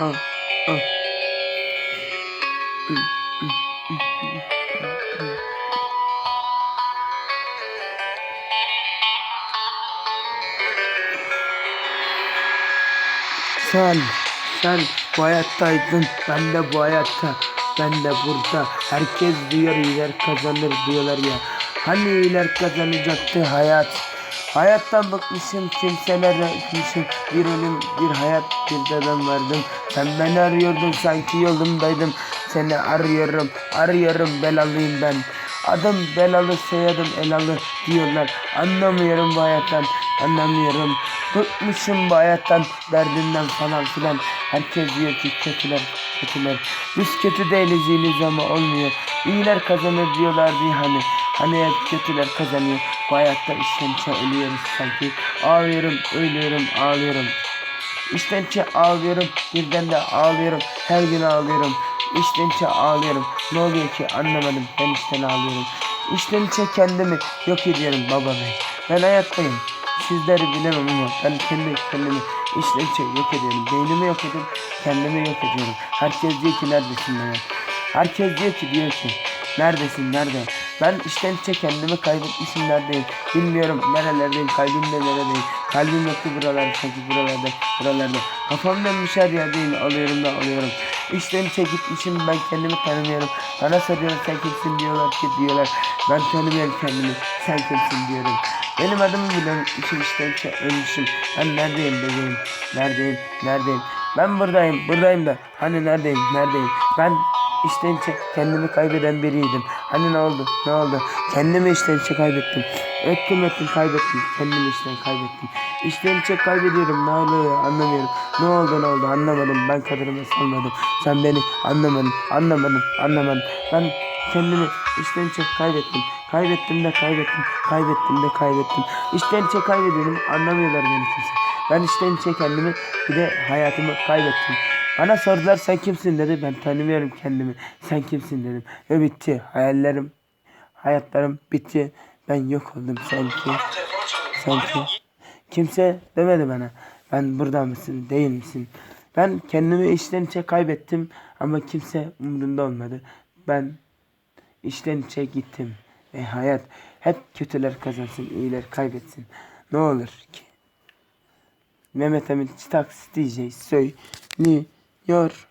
ah, ah. Sen, sen bu hayattaydın, ben de bu hayatta, ben de burada. Herkes diyor iyiler kazanır diyorlar ya. Hani iyiler kazanacaktı hayat. Hayattan bıkmışım, kimselere öpmüşüm. Bir ölüm, bir hayat, bir de ben vardım. Sen beni arıyordun, sanki yolumdaydım. Seni arıyorum, arıyorum, belalıyım ben. Adım belalı, soyadım elalı diyorlar. Anlamıyorum bu hayattan, anlamıyorum. Bıkmışım bu hayattan, derdimden falan filan. Herkes diyor ki kötüler, kötüler. Biz kötü değiliz, iyiyiz ama olmuyor. İyiler kazanır diyorlardı hani. Hani hep kötüler kazanıyor. Bu hayatta işten içe ölüyoruz sanki. Ağlıyorum, ölüyorum, ağlıyorum. İşten içe ağlıyorum, birden de ağlıyorum. Her gün ağlıyorum. İşten içe ağlıyorum. Ne oluyor ki anlamadım. Ben işten ağlıyorum. İşten içe kendimi yok ediyorum baba bey. Ben hayattayım. Sizleri bilemem ama ben kendi kendimi işten içe yok ediyorum. Beynimi yok ediyorum. Kendimi yok ediyorum. Herkes diyor ki neredesin baba? Herkes diyor ki diyor ki neredesin nerede? Ben işten içe kendimi kaybetmişim neredeyim? Bilmiyorum nerelerdeyim kalbimde neredeyim? Kalbim yoktu buralarda sanki buralarda buralarda. Kafam dönmüş her yerdeyim alıyorum da alıyorum. İşten içe gitmişim ben kendimi tanımıyorum. Bana soruyorlar sen kimsin diyorlar ki diyorlar. Ben tanımıyorum kendimi sen kimsin diyorum. Benim adımı bile unutmuşum işten içe ölmüşüm. Ben neredeyim bebeğim? Neredeyim? Neredeyim? Ben buradayım, buradayım da. Hani neredeyim, neredeyim? Ben işten içe kendimi kaybeden biriydim. Hani ne oldu, ne oldu? Kendimi işten içe kaybettim. Ettim ettim kaybettim. Kendimi işten kaybettim. İşten içe kaybediyorum. Ne oluyor anlamıyorum. Ne oldu ne oldu anlamadım. Ben kadınımı sanmadım. Sen beni anlamadın, anlamadın, anlamadın. Ben kendimi işten içe kaybettim. Kaybettim de kaybettim. Kaybettim de kaybettim. İşten içe kaybediyorum. Anlamıyorlar beni kimse. Ben işten içe kendimi bir de hayatımı kaybettim. Bana sordular sen kimsin dedi. Ben tanımıyorum kendimi. Sen kimsin dedim. Ve bitti. Hayallerim, hayatlarım bitti. Ben yok oldum sanki. Sanki. Kimse demedi bana. Ben burada mısın, değil misin? Ben kendimi işten içe kaybettim ama kimse umurunda olmadı. Ben işten içe gittim. Ve hayat hep kötüler kazansın, iyiler kaybetsin. Ne olur ki? Mehmet Emin Taksi DJ söylüyor.